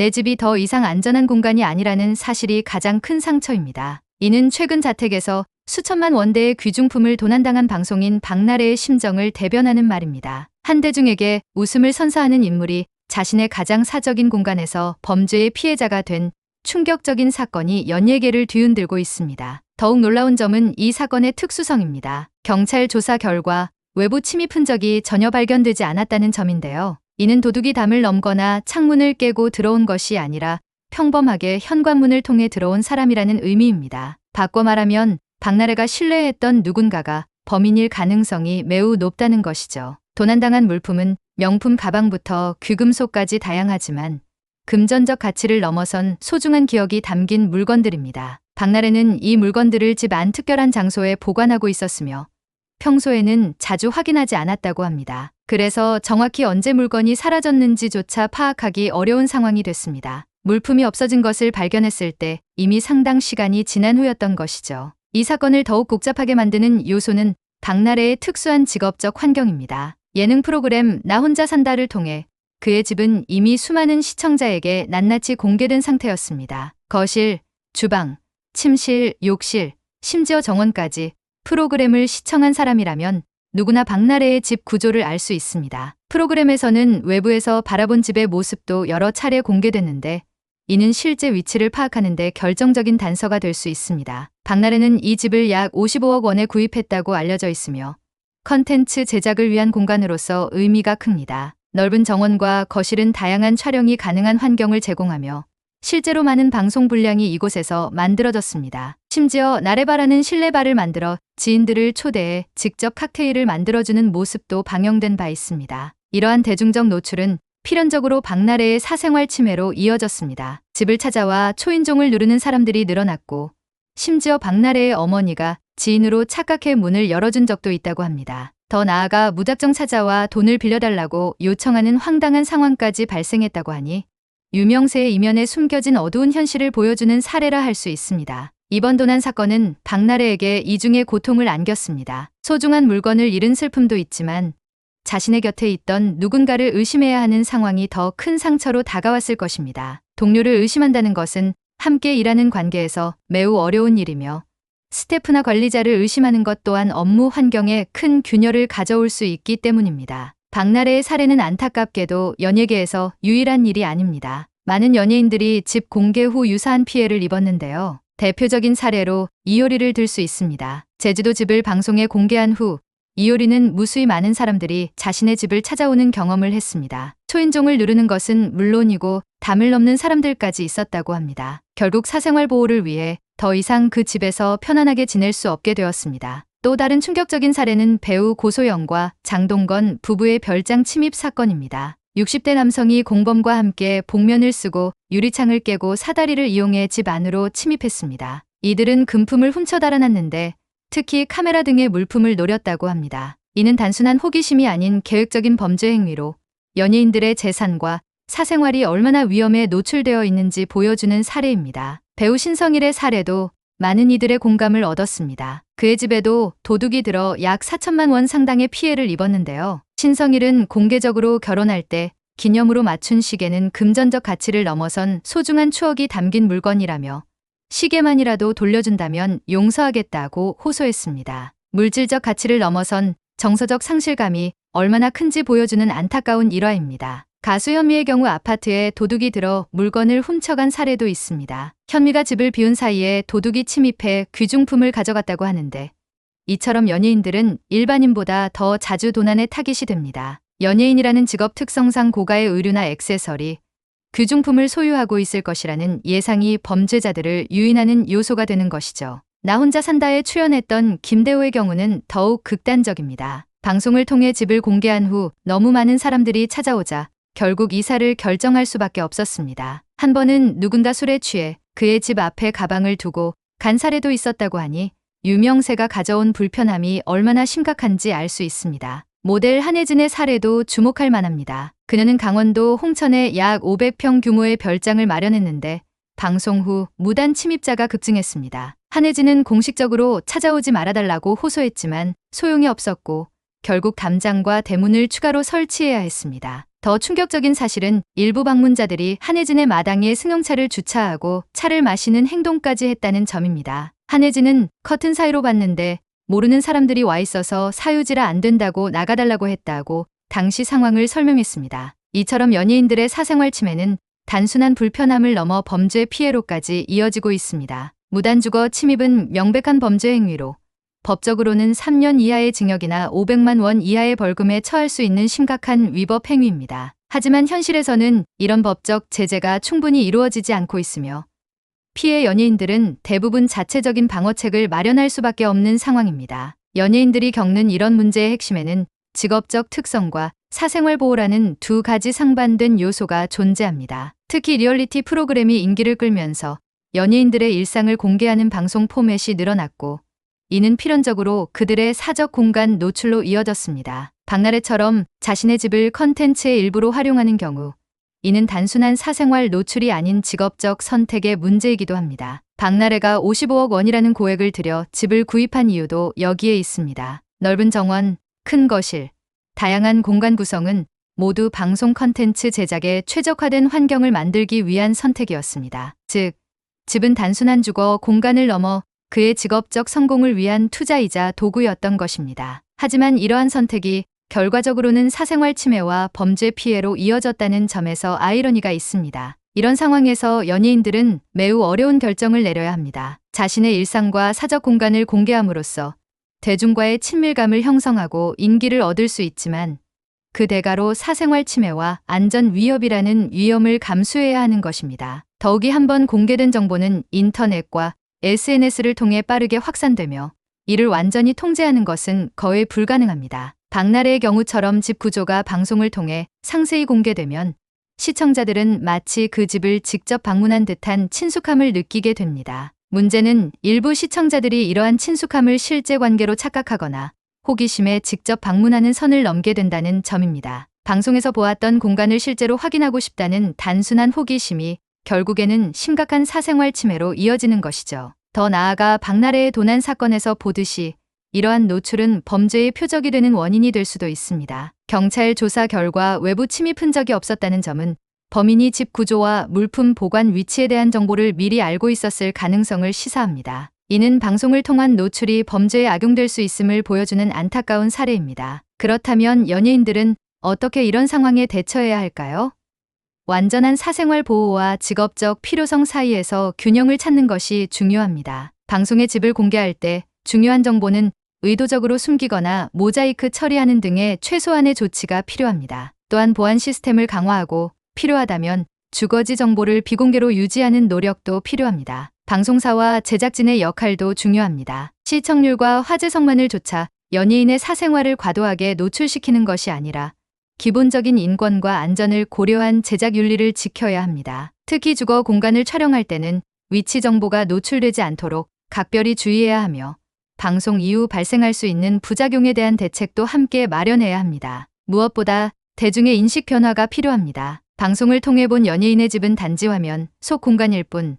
내 집이 더 이상 안전한 공간이 아니라는 사실이 가장 큰 상처입니다. 이는 최근 자택에서 수천만 원대의 귀중품을 도난당한 방송인 박나래의 심정을 대변하는 말입니다. 한 대중에게 웃음을 선사하는 인물이 자신의 가장 사적인 공간에서 범죄의 피해자가 된 충격적인 사건이 연예계를 뒤흔들고 있습니다. 더욱 놀라운 점은 이 사건의 특수성입니다. 경찰 조사 결과 외부 침입 흔적이 전혀 발견되지 않았다는 점인데요. 이는 도둑이 담을 넘거나 창문을 깨고 들어온 것이 아니라 평범하게 현관문을 통해 들어온 사람이라는 의미입니다. 바꿔 말하면 박나래가 신뢰했던 누군가가 범인일 가능성이 매우 높다는 것이죠. 도난당한 물품은 명품 가방부터 귀금속까지 다양하지만 금전적 가치를 넘어선 소중한 기억이 담긴 물건들입니다. 박나래는 이 물건들을 집 안 특별한 장소에 보관하고 있었으며 평소에는 자주 확인하지 않았다고 합니다. 그래서 정확히 언제 물건이 사라졌는지조차 파악하기 어려운 상황이 됐습니다. 물품이 없어진 것을 발견했을 때 이미 상당 시간이 지난 후였던 것이죠. 이 사건을 더욱 복잡하게 만드는 요소는 박나래의 특수한 직업적 환경입니다. 예능 프로그램 나 혼자 산다를 통해 그의 집은 이미 수많은 시청자에게 낱낱이 공개된 상태였습니다. 거실, 주방, 침실, 욕실, 심지어 정원까지 프로그램을 시청한 사람이라면 누구나 박나래의 집 구조를 알 수 있습니다. 프로그램에서는 외부에서 바라본 집의 모습도 여러 차례 공개됐는데 이는 실제 위치를 파악하는 데 결정적인 단서가 될 수 있습니다. 박나래는 이 집을 약 55억 원에 구입했다고 알려져 있으며 컨텐츠 제작을 위한 공간으로서 의미가 큽니다. 넓은 정원과 거실은 다양한 촬영이 가능한 환경을 제공하며 실제로 많은 방송 분량이 이곳에서 만들어졌습니다. 심지어 나레바라는 실내바를 만들어 지인들을 초대해 직접 칵테일을 만들어주는 모습도 방영된 바 있습니다. 이러한 대중적 노출은 필연적으로 박나래의 사생활 침해로 이어졌습니다. 집을 찾아와 초인종을 누르는 사람들이 늘어났고 심지어 박나래의 어머니가 지인으로 착각해 문을 열어준 적도 있다고 합니다. 더 나아가 무작정 찾아와 돈을 빌려달라고 요청하는 황당한 상황까지 발생했다고 하니 유명세의 이면에 숨겨진 어두운 현실을 보여주는 사례라 할 수 있습니다. 이번 도난 사건은 박나래에게 이중의 고통을 안겼습니다. 소중한 물건을 잃은 슬픔도 있지만 자신의 곁에 있던 누군가를 의심해야 하는 상황이 더 큰 상처로 다가왔을 것입니다. 동료를 의심한다는 것은 함께 일하는 관계에서 매우 어려운 일이며 스태프나 관리자를 의심하는 것 또한 업무 환경에 큰 균열을 가져올 수 있기 때문입니다. 박나래의 사례는 안타깝게도 연예계에서 유일한 일이 아닙니다. 많은 연예인들이 집 공개 후 유사한 피해를 입었는데요. 대표적인 사례로 이효리를 들 수 있습니다. 제주도 집을 방송에 공개한 후 이효리는 무수히 많은 사람들이 자신의 집을 찾아오는 경험을 했습니다. 초인종을 누르는 것은 물론이고 담을 넘는 사람들까지 있었다고 합니다. 결국 사생활 보호를 위해 더 이상 그 집에서 편안하게 지낼 수 없게 되었습니다. 또 다른 충격적인 사례는 배우 고소영과 장동건 부부의 별장 침입 사건입니다. 60대 남성이 공범과 함께 복면을 쓰고 유리창을 깨고 사다리를 이용해 집 안으로 침입했습니다. 이들은 금품을 훔쳐 달아났는데 특히 카메라 등의 물품을 노렸다고 합니다. 이는 단순한 호기심이 아닌 계획적인 범죄 행위로 연예인들의 재산과 사생활이 얼마나 위험에 노출되어 있는지 보여주는 사례입니다. 배우 신성일의 사례도 많은 이들의 공감을 얻었습니다. 그의 집에도 도둑이 들어 약 4천만 원 상당의 피해를 입었는데요. 신성일은 공개적으로 결혼할 때 기념으로 맞춘 시계는 금전적 가치를 넘어선 소중한 추억이 담긴 물건이라며 시계만이라도 돌려준다면 용서하겠다고 호소했습니다. 물질적 가치를 넘어선 정서적 상실감이 얼마나 큰지 보여주는 안타까운 일화입니다. 가수 현미의 경우 아파트에 도둑이 들어 물건을 훔쳐간 사례도 있습니다. 현미가 집을 비운 사이에 도둑이 침입해 귀중품을 가져갔다고 하는데 이처럼 연예인들은 일반인보다 더 자주 도난의 타깃이 됩니다. 연예인이라는 직업 특성상 고가의 의류나 액세서리, 귀중품을 소유하고 있을 것이라는 예상이 범죄자들을 유인하는 요소가 되는 것이죠. 나 혼자 산다에 출연했던 김대호의 경우는 더욱 극단적입니다. 방송을 통해 집을 공개한 후 너무 많은 사람들이 찾아오자 결국 이사를 결정할 수밖에 없었습니다. 한 번은 누군가 술에 취해 그의 집 앞에 가방을 두고 간 사례도 있었다고 하니 유명세가 가져온 불편함이 얼마나 심각한지 알 수 있습니다. 모델 한혜진의 사례도 주목할 만합니다. 그녀는 강원도 홍천에 약 500평 규모의 별장을 마련했는데 방송 후 무단 침입자가 급증했습니다. 한혜진은 공식적으로 찾아오지 말아달라고 호소했지만 소용이 없었고 결국 담장과 대문을 추가로 설치해야 했습니다. 더 충격적인 사실은 일부 방문자들이 한혜진의 마당에 승용차를 주차하고 차를 마시는 행동까지 했다는 점입니다. 한혜진은 커튼 사이로 봤는데 모르는 사람들이 와 있어서 사유지라 안 된다고 나가달라고 했다고 당시 상황을 설명했습니다. 이처럼 연예인들의 사생활 침해는 단순한 불편함을 넘어 범죄 피해로까지 이어지고 있습니다. 무단주거 침입은 명백한 범죄 행위로 법적으로는 3년 이하의 징역이나 500만 원 이하의 벌금에 처할 수 있는 심각한 위법 행위입니다. 하지만 현실에서는 이런 법적 제재가 충분히 이루어지지 않고 있으며 피해 연예인들은 대부분 자체적인 방어책을 마련할 수밖에 없는 상황입니다. 연예인들이 겪는 이런 문제의 핵심에는 직업적 특성과 사생활 보호라는 두 가지 상반된 요소가 존재합니다. 특히 리얼리티 프로그램이 인기를 끌면서 연예인들의 일상을 공개하는 방송 포맷이 늘어났고 이는 필연적으로 그들의 사적 공간 노출로 이어졌습니다. 박나래처럼 자신의 집을 컨텐츠의 일부로 활용하는 경우 이는 단순한 사생활 노출이 아닌 직업적 선택의 문제이기도 합니다. 박나래가 55억 원이라는 고액을 들여 집을 구입한 이유도 여기에 있습니다. 넓은 정원, 큰 거실, 다양한 공간 구성은 모두 방송 컨텐츠 제작에 최적화된 환경을 만들기 위한 선택이었습니다. 즉, 집은 단순한 주거 공간을 넘어 그의 직업적 성공을 위한 투자이자 도구였던 것입니다. 하지만 이러한 선택이 결과적으로는 사생활 침해와 범죄 피해로 이어졌다는 점에서 아이러니가 있습니다. 이런 상황에서 연예인들은 매우 어려운 결정을 내려야 합니다. 자신의 일상과 사적 공간을 공개함으로써 대중과의 친밀감을 형성하고 인기를 얻을 수 있지만 그 대가로 사생활 침해와 안전 위협이라는 위험을 감수해야 하는 것입니다. 더욱이 한번 공개된 정보는 인터넷과 SNS를 통해 빠르게 확산되며 이를 완전히 통제하는 것은 거의 불가능합니다. 박나래의 경우처럼 집 구조가 방송을 통해 상세히 공개되면 시청자들은 마치 그 집을 직접 방문한 듯한 친숙함을 느끼게 됩니다. 문제는 일부 시청자들이 이러한 친숙함을 실제 관계로 착각하거나 호기심에 직접 방문하는 선을 넘게 된다는 점입니다. 방송에서 보았던 공간을 실제로 확인하고 싶다는 단순한 호기심이 결국에는 심각한 사생활 침해로 이어지는 것이죠. 더 나아가 박나래의 도난 사건에서 보듯이 이러한 노출은 범죄의 표적이 되는 원인이 될 수도 있습니다. 경찰 조사 결과 외부 침입 흔적이 없었다는 점은 범인이 집 구조와 물품 보관 위치에 대한 정보를 미리 알고 있었을 가능성을 시사합니다. 이는 방송을 통한 노출이 범죄에 악용될 수 있음을 보여주는 안타까운 사례입니다. 그렇다면 연예인들은 어떻게 이런 상황에 대처해야 할까요? 완전한 사생활 보호와 직업적 필요성 사이에서 균형을 찾는 것이 중요합니다. 방송의 집을 공개할 때 중요한 정보는 의도적으로 숨기거나 모자이크 처리하는 등의 최소한의 조치가 필요합니다. 또한 보안 시스템을 강화하고 필요하다면 주거지 정보를 비공개로 유지하는 노력도 필요합니다. 방송사와 제작진의 역할도 중요합니다. 시청률과 화제성만을 조차 연예인의 사생활을 과도하게 노출시키는 것이 아니라 기본적인 인권과 안전을 고려한 제작 윤리를 지켜야 합니다. 특히 주거 공간을 촬영할 때는 위치 정보가 노출되지 않도록 각별히 주의해야 하며 방송 이후 발생할 수 있는 부작용에 대한 대책도 함께 마련해야 합니다. 무엇보다 대중의 인식 변화가 필요합니다. 방송을 통해 본 연예인의 집은 단지 화면, 속 공간일 뿐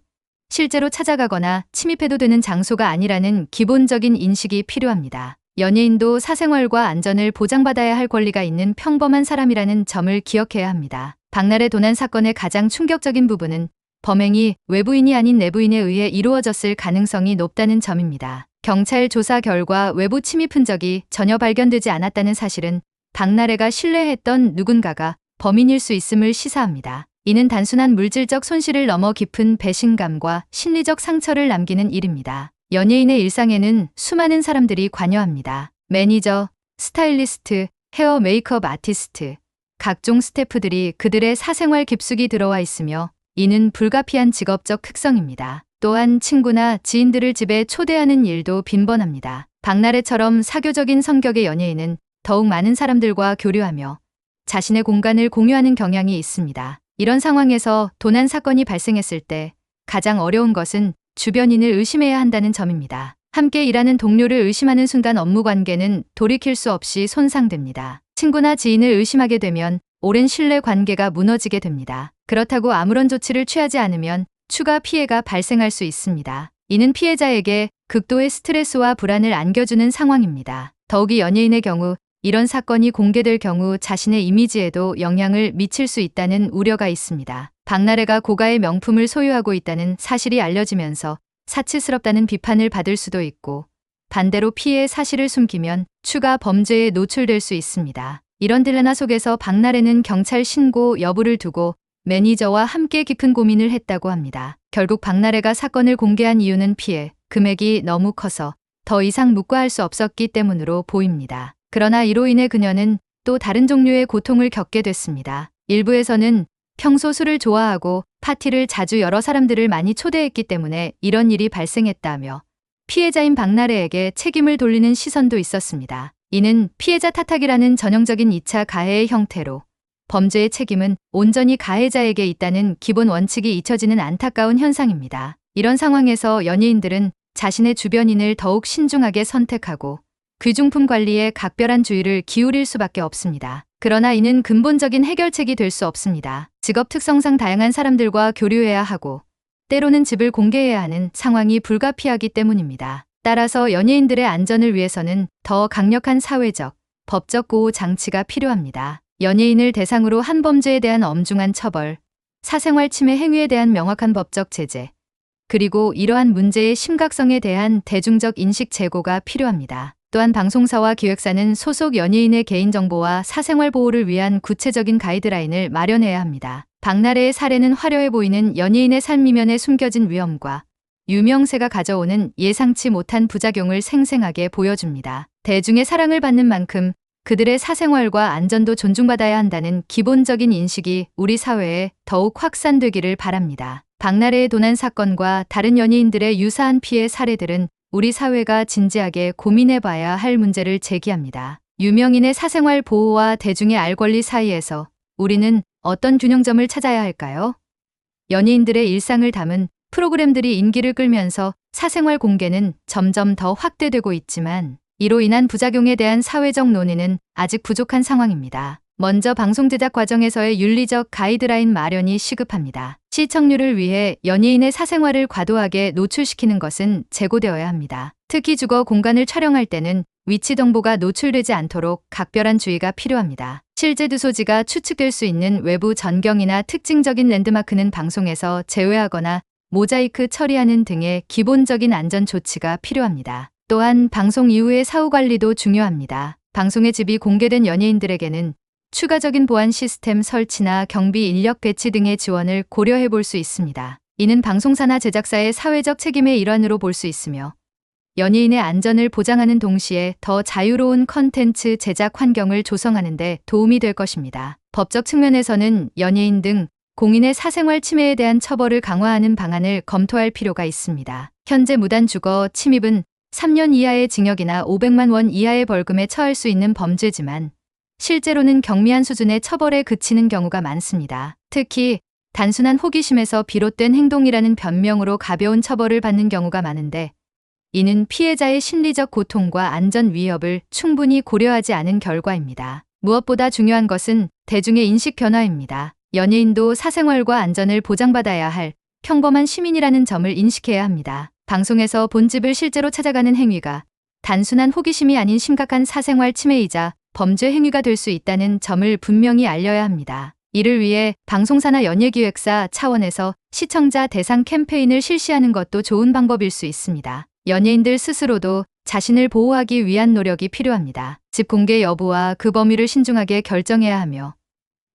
실제로 찾아가거나 침입해도 되는 장소가 아니라는 기본적인 인식이 필요합니다. 연예인도 사생활과 안전을 보장받아야 할 권리가 있는 평범한 사람이라는 점을 기억해야 합니다. 박나래 도난 사건의 가장 충격적인 부분은 범행이 외부인이 아닌 내부인에 의해 이루어졌을 가능성이 높다는 점입니다. 경찰 조사 결과 외부 침입 흔적이 전혀 발견되지 않았다는 사실은 박나래가 신뢰했던 누군가가 범인일 수 있음을 시사합니다. 이는 단순한 물질적 손실을 넘어 깊은 배신감과 심리적 상처를 남기는 일입니다. 연예인의 일상에는 수많은 사람들이 관여합니다. 매니저, 스타일리스트, 헤어 메이크업 아티스트, 각종 스태프들이 그들의 사생활 깊숙이 들어와 있으며 이는 불가피한 직업적 특성입니다. 또한 친구나 지인들을 집에 초대하는 일도 빈번합니다. 박나래처럼 사교적인 성격의 연예인은 더욱 많은 사람들과 교류하며 자신의 공간을 공유하는 경향이 있습니다. 이런 상황에서 도난 사건이 발생했을 때 가장 어려운 것은 주변인을 의심해야 한다는 점입니다. 함께 일하는 동료를 의심하는 순간 업무 관계는 돌이킬 수 없이 손상됩니다. 친구나 지인을 의심하게 되면 오랜 신뢰 관계가 무너지게 됩니다. 그렇다고 아무런 조치를 취하지 않으면 추가 피해가 발생할 수 있습니다. 이는 피해자에게 극도의 스트레스와 불안을 안겨주는 상황입니다. 더욱이 연예인의 경우 이런 사건이 공개될 경우 자신의 이미지에도 영향을 미칠 수 있다는 우려가 있습니다. 박나래가 고가의 명품을 소유하고 있다는 사실이 알려지면서 사치스럽다는 비판을 받을 수도 있고 반대로 피해의 사실을 숨기면 추가 범죄에 노출될 수 있습니다. 이런 딜레나 속에서 박나래는 경찰 신고 여부를 두고 매니저와 함께 깊은 고민을 했다고 합니다. 결국 박나래가 사건을 공개한 이유는 피해, 금액이 너무 커서 더 이상 묵과할 수 없었기 때문으로 보입니다. 그러나 이로 인해 그녀는 또 다른 종류의 고통을 겪게 됐습니다. 일부에서는 평소 술을 좋아하고 파티를 자주 여러 사람들을 많이 초대했기 때문에 이런 일이 발생했다며 피해자인 박나래에게 책임을 돌리는 시선도 있었습니다. 이는 피해자 탓하기라는 전형적인 2차 가해의 형태로 범죄의 책임은 온전히 가해자에게 있다는 기본 원칙이 잊혀지는 안타까운 현상입니다. 이런 상황에서 연예인들은 자신의 주변인을 더욱 신중하게 선택하고 귀중품 관리에 각별한 주의를 기울일 수밖에 없습니다. 그러나 이는 근본적인 해결책이 될 수 없습니다. 직업 특성상 다양한 사람들과 교류해야 하고 때로는 집을 공개해야 하는 상황이 불가피하기 때문입니다. 따라서 연예인들의 안전을 위해서는 더 강력한 사회적, 법적 보호 장치가 필요합니다. 연예인을 대상으로 한 범죄에 대한 엄중한 처벌, 사생활 침해 행위에 대한 명확한 법적 제재, 그리고 이러한 문제의 심각성에 대한 대중적 인식 제고가 필요합니다. 또한 방송사와 기획사는 소속 연예인의 개인정보와 사생활 보호를 위한 구체적인 가이드라인을 마련해야 합니다. 박나래의 사례는 화려해 보이는 연예인의 삶이면에 숨겨진 위험과 유명세가 가져오는 예상치 못한 부작용을 생생하게 보여줍니다. 대중의 사랑을 받는 만큼 그들의 사생활과 안전도 존중받아야 한다는 기본적인 인식이 우리 사회에 더욱 확산되기를 바랍니다. 박나래의 도난 사건과 다른 연예인들의 유사한 피해 사례들은 우리 사회가 진지하게 고민해봐야 할 문제를 제기합니다. 유명인의 사생활 보호와 대중의 알 권리 사이에서 우리는 어떤 균형점을 찾아야 할까요? 연예인들의 일상을 담은 프로그램들이 인기를 끌면서 사생활 공개는 점점 더 확대되고 있지만 이로 인한 부작용에 대한 사회적 논의는 아직 부족한 상황입니다. 먼저 방송 제작 과정에서의 윤리적 가이드라인 마련이 시급합니다. 시청률을 위해 연예인의 사생활을 과도하게 노출시키는 것은 재고되어야 합니다. 특히 주거 공간을 촬영할 때는 위치 정보가 노출되지 않도록 각별한 주의가 필요합니다. 실제 두소지가 추측될 수 있는 외부 전경이나 특징적인 랜드마크는 방송에서 제외하거나 모자이크 처리하는 등의 기본적인 안전 조치가 필요합니다. 또한 방송 이후의 사후 관리도 중요합니다. 방송의 집이 공개된 연예인들에게는 추가적인 보안 시스템 설치나 경비 인력 배치 등의 지원을 고려해 볼 수 있습니다. 이는 방송사나 제작사의 사회적 책임의 일환으로 볼 수 있으며 연예인의 안전을 보장하는 동시에 더 자유로운 컨텐츠 제작 환경을 조성하는 데 도움이 될 것입니다. 법적 측면에서는 연예인 등 공인의 사생활 침해에 대한 처벌을 강화하는 방안을 검토할 필요가 있습니다. 현재 무단 주거 침입은 3년 이하의 징역이나 500만 원 이하의 벌금에 처할 수 있는 범죄지만 실제로는 경미한 수준의 처벌에 그치는 경우가 많습니다. 특히 단순한 호기심에서 비롯된 행동이라는 변명으로 가벼운 처벌을 받는 경우가 많은데 이는 피해자의 심리적 고통과 안전 위협을 충분히 고려하지 않은 결과입니다. 무엇보다 중요한 것은 대중의 인식 변화입니다. 연예인도 사생활과 안전을 보장받아야 할 평범한 시민이라는 점을 인식해야 합니다. 방송에서 본집을 실제로 찾아가는 행위가 단순한 호기심이 아닌 심각한 사생활 침해이자 범죄 행위가 될 수 있다는 점을 분명히 알려야 합니다. 이를 위해 방송사나 연예기획사 차원에서 시청자 대상 캠페인을 실시하는 것도 좋은 방법일 수 있습니다. 연예인들 스스로도 자신을 보호하기 위한 노력이 필요합니다. 집 공개 여부와 그 범위를 신중하게 결정해야 하며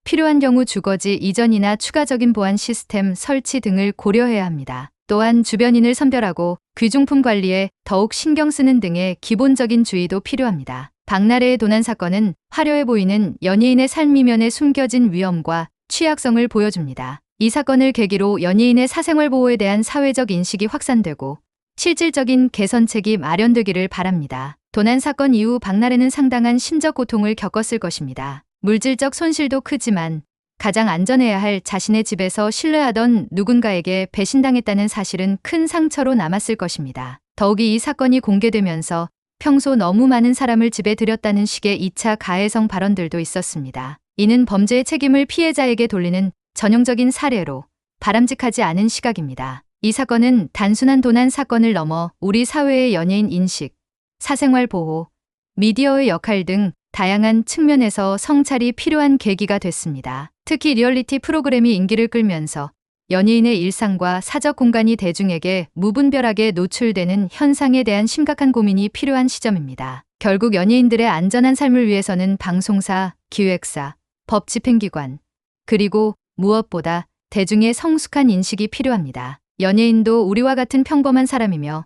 필요한 경우 주거지 이전이나 추가적인 보안 시스템 설치 등을 고려해야 합니다. 또한 주변인을 선별하고 귀중품 관리에 더욱 신경 쓰는 등의 기본적인 주의도 필요합니다. 박나래의 도난 사건은 화려해 보이는 연예인의 삶이면에 숨겨진 위험과 취약성을 보여줍니다. 이 사건을 계기로 연예인의 사생활 보호에 대한 사회적 인식이 확산되고 실질적인 개선책이 마련되기를 바랍니다. 도난 사건 이후 박나래는 상당한 심적 고통을 겪었을 것입니다. 물질적 손실도 크지만 가장 안전해야 할 자신의 집에서 신뢰하던 누군가에게 배신당했다는 사실은 큰 상처로 남았을 것입니다. 더욱이 이 사건이 공개되면서 평소 너무 많은 사람을 집에 들였다는 식의 2차 가해성 발언들도 있었습니다. 이는 범죄의 책임을 피해자에게 돌리는 전형적인 사례로 바람직하지 않은 시각입니다. 이 사건은 단순한 도난 사건을 넘어 우리 사회의 연예인 인식, 사생활 보호, 미디어의 역할 등 다양한 측면에서 성찰이 필요한 계기가 됐습니다. 특히 리얼리티 프로그램이 인기를 끌면서 연예인의 일상과 사적 공간이 대중에게 무분별하게 노출되는 현상에 대한 심각한 고민이 필요한 시점입니다. 결국 연예인들의 안전한 삶을 위해서는 방송사, 기획사, 법 집행기관, 그리고 무엇보다 대중의 성숙한 인식이 필요합니다. 연예인도 우리와 같은 평범한 사람이며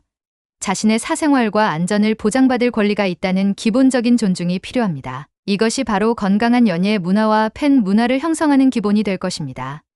자신의 사생활과 안전을 보장받을 권리가 있다는 기본적인 존중이 필요합니다. 이것이 바로 건강한 연예 문화와 팬 문화를 형성하는 기본이 될 것입니다.